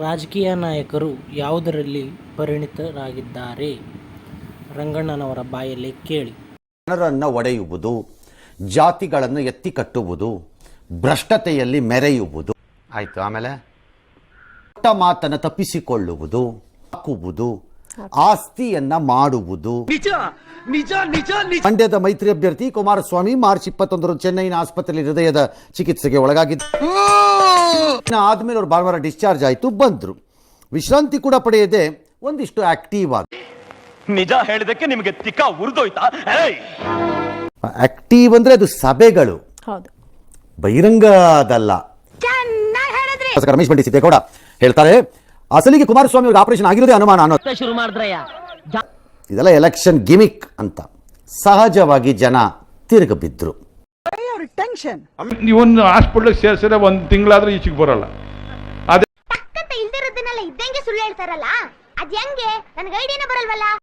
ರಾಜಕೀಯ ನಾಯಕರು ಯಾವುದರಲ್ಲಿ ಪರಿಣಿತರಾಗಿದ್ದಾರೆ? ರಂಗಣ್ಣನವರ ಬಾಯಲ್ಲಿ ಕೇಳಿ. ಜನರನ್ನು ಒಡೆಯುವುದು ಜಾತಿಗಳನ್ನು ಎತ್ತಿ ಕಟ್ಟುವುದು ಭ್ರಷ್ಟತೆಯಲ್ಲಿ ಮೆರೆಯುವುದು. ಆಯಿತು ಆಮೇಲೆ? ಕೊಟ್ಟ ಮಾತನ್ನು ತಪ್ಪಿಸಿಕೊಳ್ಳುವುದು ಹಾಕುವುದು ಆಸ್ತಿಯನ್ನ ಮಾಡುವುದು. ಮಂಡ್ಯದ ಮೈತ್ರಿ ಅಭ್ಯರ್ಥಿ ಕುಮಾರಸ್ವಾಮಿ ಮಾರ್ಚ್ ಇಪ್ಪತ್ತೊಂದರಂದು ಚೆನ್ನೈನ ಆಸ್ಪತ್ರೆಯಲ್ಲಿ ಹೃದಯದ ಚಿಕಿತ್ಸೆಗೆ ಒಳಗಾಗಿದ್ದು. ಆದ್ಮೇಲೆ ಅವ್ರು ಭಾನುವಾರ ಡಿಸ್ಚಾರ್ಜ್ ಆಯಿತು ಬಂದ್ರು. ವಿಶ್ರಾಂತಿ ಕೂಡ ಪಡೆಯದೆ ಒಂದಿಷ್ಟು ಆಕ್ಟಿವ್ ಆಗಿ ನಿಜ ಹೇಳಿದಕ್ಕೆ ನಿಮಗೆ ತಿಕ್ಕ ಉರಿದೋಯ್ತಾ? ಆಕ್ಟಿವ್ ಅಂದ್ರೆ ಅದು ಸಭೆಗಳು. ಹೌದು. ಬಹಿರಂಗದಲ್ಲ. ಶಾಸಕ ರಮೇಶ್ ಬಂಡಿ ಸಿದ್ದೇಗೌಡ. ಹೇಳ್ತಾರೆ ಅಸಲಿಗೆ ಕುಮಾರಸ್ವಾಮಿ ಅವ್ರಿಗೆ ಆಪರೇಷನ್ ಆಗಿರೋದೇ ಅನುಮಾನ ಅನ್ನೋ ಶುರು ಮಾಡಿದ್ರಯ್ಯ? ಇದೆಲ್ಲ ಎಲೆಕ್ಷನ್ ಗಿಮಿಕ್ ಅಂತ. ಸಹಜವಾಗಿ ಜನ ತಿರುಗಬಿದ್ರು. ನೀವೊಂದು ಹಾಸ್ಪಿಟ್ಲಿಗೆ ಸೇರಿಸಿದ್ರೆ ಒಂದು ತಿಂಗಳಾದ್ರೂ ಈಚೆಗೆ ಬರಲ್ಲ. ತಕ್ಕಂತ ಇಲ್ದಿರೋದನ್ನೆಲ್ಲ ಇದ್ದಂಗೆ ಸುಳ್ಳು ಹೇಳ್ತಾರಲ್ಲ? ಅದ್ ಹೆಂಗೆ? ನನ್ಗೆ ಐಡಿಯಾನೇ ಬರಲ್ವಲ್ಲ?